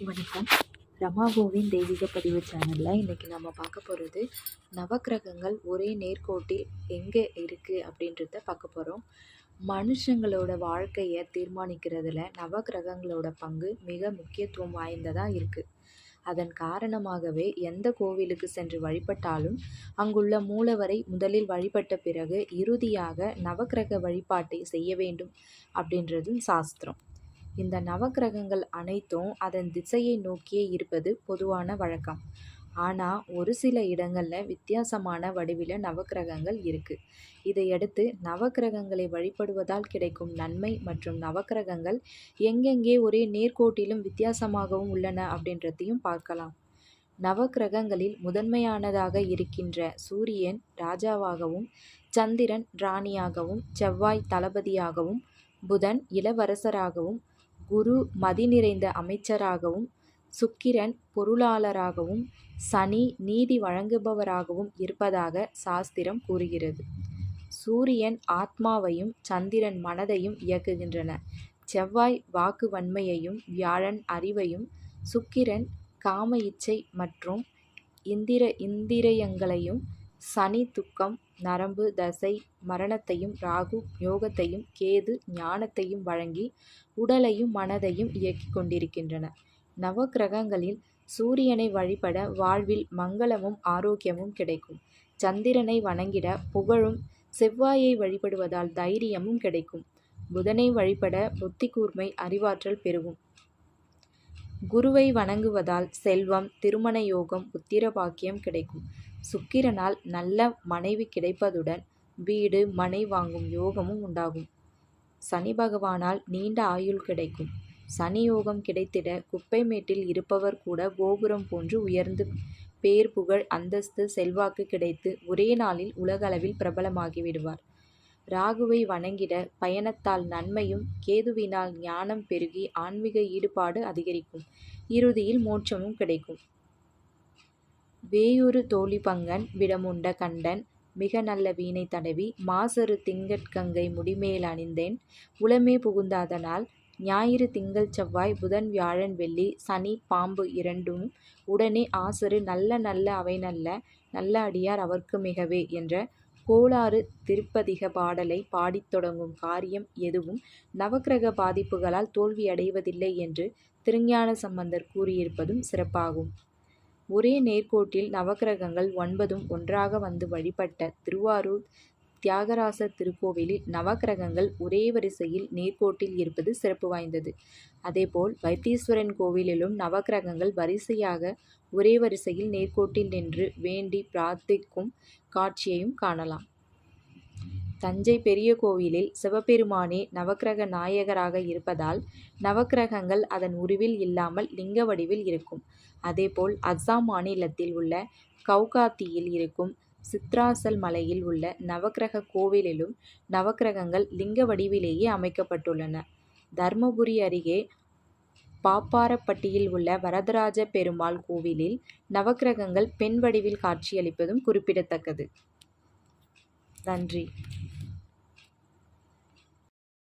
வணக்கம். ரமாகோவின் தெய்வீக பதிவு சேனலில் இன்றைக்கி நம்ம பார்க்க போகிறது நவக்கிரகங்கள் ஒரே நேர்கோட்டில் எங்கே இருக்குது அப்படின்றத பார்க்க போகிறோம் மனுஷங்களோட வாழ்க்கையை தீர்மானிக்கிறதுல நவக்கிரகங்களோட பங்கு மிக முக்கியத்துவம் வாய்ந்ததாக இருக்குது அதன் காரணமாகவே எந்த கோவிலுக்கு சென்று வழிபட்டாலும் அங்குள்ள மூலவரை முதலில் வழிபட்ட பிறகு இறுதியாக நவக்கிரக வழிபாட்டை செய்ய வேண்டும் அப்படின்றதும் சாஸ்திரம். இந்த நவக்கிரகங்கள் அனைத்தும் அதன் திசையை நோக்கியே இருப்பது பொதுவான வழக்கம். ஆனால் ஒரு சில இடங்களில் வித்தியாசமான வடிவில் நவக்கிரகங்கள் இருக்குது இதையடுத்து நவக்கிரகங்களை வழிபடுவதால் கிடைக்கும் நன்மை மற்றும் நவக்கிரகங்கள் எங்கெங்கே ஒரே நேர்கோட்டிலும் வித்தியாசமாகவும் உள்ளன அப்படின்றதையும் பார்க்கலாம். நவக்கிரகங்களில் முதன்மையானதாக இருக்கின்ற சூரியன் ராஜாவாகவும் சந்திரன் ராணியாகவும் செவ்வாய் தளபதியாகவும் புதன் இளவரசராகவும் குரு மதி நிறைந்த அமைச்சராகவும் சுக்கிரன் பொருளாளராகவும் சனி நீதி வழங்குபவராகவும் இருப்பதாக சாஸ்திரம் கூறுகிறது. சூரியன் ஆத்மாவையும் சந்திரன் மனதையும் இயக்குகின்றன. செவ்வாய் வாக்கு வன்மையையும் வியாழன் அறிவையும் சுக்கிரன் காம இச்சை மற்றும் இந்திர இந்திரியங்களையும் சனி துக்கம் நரம்பு தசை மரணத்தையும் ராகு யோகத்தையும் கேது ஞானத்தையும் வழங்கி உடலையும் மனதையும் இயக்கிக் கொண்டிருக்கின்றன. நவக்கிரகங்களில் சூரியனை வழிபட வாழ்வில் மங்களமும் ஆரோக்கியமும் கிடைக்கும். சந்திரனை வணங்கிட புகழும் செவ்வாயை வழிபடுவதால் தைரியமும் கிடைக்கும். புதனை வழிபட புத்தி கூர்மை அறிவாற்றல் பெருகும். குருவை வணங்குவதால் செல்வம் திருமண யோகம் புத்திர பாக்கியம் கிடைக்கும். சுக்கிரனால் நல்ல மனைவி கிடைப்பதுடன் வீடு மனை வாங்கும் யோகமும் உண்டாகும். சனி பகவானால் நீண்ட ஆயுள் கிடைக்கும். சனி யோகம் கிடைத்திட குப்பைமேட்டில் இருப்பவர் கூட கோபுரம் போன்று உயர்ந்து பேர் புகழ் அந்தஸ்து செல்வாக்கு கிடைத்து ஒரே நாளில் உலகளவில் பிரபலமாகிவிடுவார் ராகுவை வணங்கிட பயணத்தால் நன்மையும் கேதுவினால் ஞானம் பெருகி ஆன்மீக ஈடுபாடு அதிகரிக்கும். இறுதியில் மோட்சமும் கிடைக்கும். வேயுறு தோழிபங்கன் விடமுண்ட கண்டன் மிக நல்ல வீணை தடவி மாசறு திங்கட்கங்கை முடிமேல் அணிந்தேன். உளமே புகுந்தாதனால் ஞாயிறு திங்கள் செவ்வாய் புதன் வியாழன் வெள்ளி சனி பாம்பு இரண்டும் உடனே ஆசரு நல்ல நல்ல அவை நல்ல நல்ல அடியார் அவர்க்கு மிகவே என்ற கோளாறு திருப்பதிக பாடலை பாடித் தொடங்கும் காரியம் எதுவும் நவக்கிரக பாதிப்புகளால் தோல்வியடைவதில்லை என்று திருஞான சம்பந்தர் கூறியிருப்பதும் சிறப்பாகும். ஒரே நேர்கோட்டில் நவக்கிரகங்கள் ஒன்பதும் ஒன்றாக வந்து வழிபட்ட திருவாரூர் தியாகராசர் திருக்கோவிலில் நவக்கிரகங்கள் ஒரே வரிசையில் நேர்கோட்டில் இருப்பது சிறப்பு வாய்ந்தது. அதேபோல் வைத்தீஸ்வரன் கோவிலிலும் நவக்கிரகங்கள் வரிசையாக ஒரே வரிசையில் நேர்கோட்டில் நின்று வேண்டி பிரார்த்திக்கும் காட்சியையும் காணலாம். தஞ்சை பெரிய கோவிலில் சிவபெருமானே நவக்கிரக நாயகராக இருப்பதால் நவக்கிரகங்கள் அதன் உருவில் இல்லாமல் லிங்க வடிவில் இருக்கும். அதேபோல் அஸ்ஸாம் மாநிலத்தில் உள்ள கவுகாத்தியில் இருக்கும் சித்ராசல் மலையில் உள்ள நவக்கிரக கோவிலிலும் நவக்கிரகங்கள் லிங்க வடிவிலேயே அமைக்கப்பட்டுள்ளன. தர்மபுரி அருகே பாப்பாரப்பட்டியில் உள்ள வரதராஜ பெருமாள் கோவிலில் நவக்கிரகங்கள் பெண் வடிவில் காட்சியளிப்பதும் குறிப்பிடத்தக்கது. நன்றி.